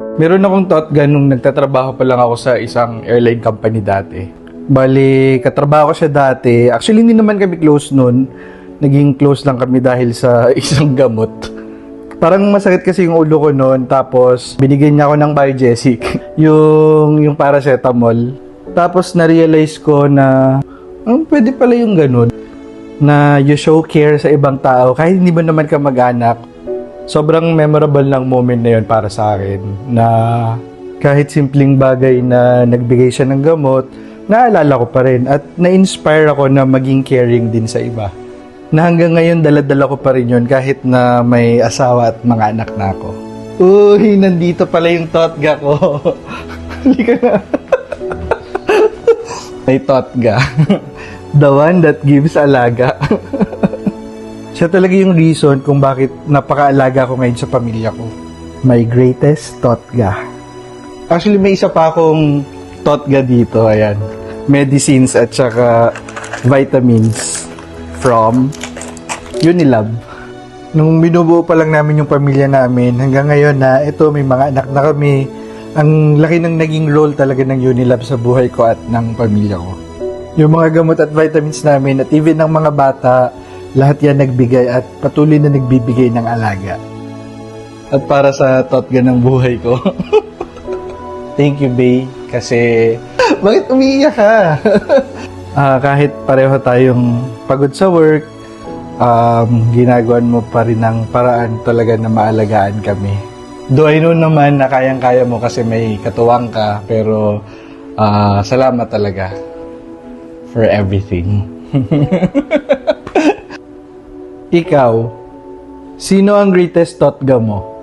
Meron akong totga nung nagtatrabaho pa lang ako sa isang airline company dati. Bali, katrabaho ko siya dati. Actually, hindi naman kami close nun. Naging close lang kami dahil sa isang gamot. Parang masakit kasi yung ulo ko noon. Tapos, binigyan niya ako ng Biogesic. yung, yung paracetamol. Tapos, na-realize ko na, ang pwede pala yung ganun. Na you show care sa ibang tao. Kahit hindi mo naman ka mag-anak, sobrang memorable lang moment na yun para sa akin na kahit simpleng bagay na nagbigay siya ng gamot, naalala ko pa rin at na-inspire ako na maging caring din sa iba. Na hanggang ngayon daladala ko pa rin yun kahit na may asawa at mga anak na ako. Uy, nandito pala yung totga ko. Halika na. may totga. The one that gives alaga. Siya talaga yung reason kung bakit napakaalaga ko ngayon sa pamilya ko. My greatest totga. Actually, may isa pa akong totga dito. Ayan. Medicines at saka vitamins from Unilab. Nung binubuo pa lang namin yung pamilya namin, hanggang ngayon na ito, may mga anak na kami. Ang laki ng naging role talaga ng Unilab sa buhay ko at ng pamilya ko. Yung mga gamot at vitamins namin at even ng mga bata, lahat yan nagbigay at patuloy na nagbibigay ng alaga. At para sa totga ng buhay ko. Thank you, Bay. Kasi, bakit umiiyak ka? Ah, kahit pareho tayong pagod sa work, um, ginagawan mo pa rin ng paraan talaga na maalagaan kami. Do I know naman na kayang-kaya mo kasi may katuwang ka, pero ah, salamat talaga for everything. Ikaw, sino ang greatest totga mo?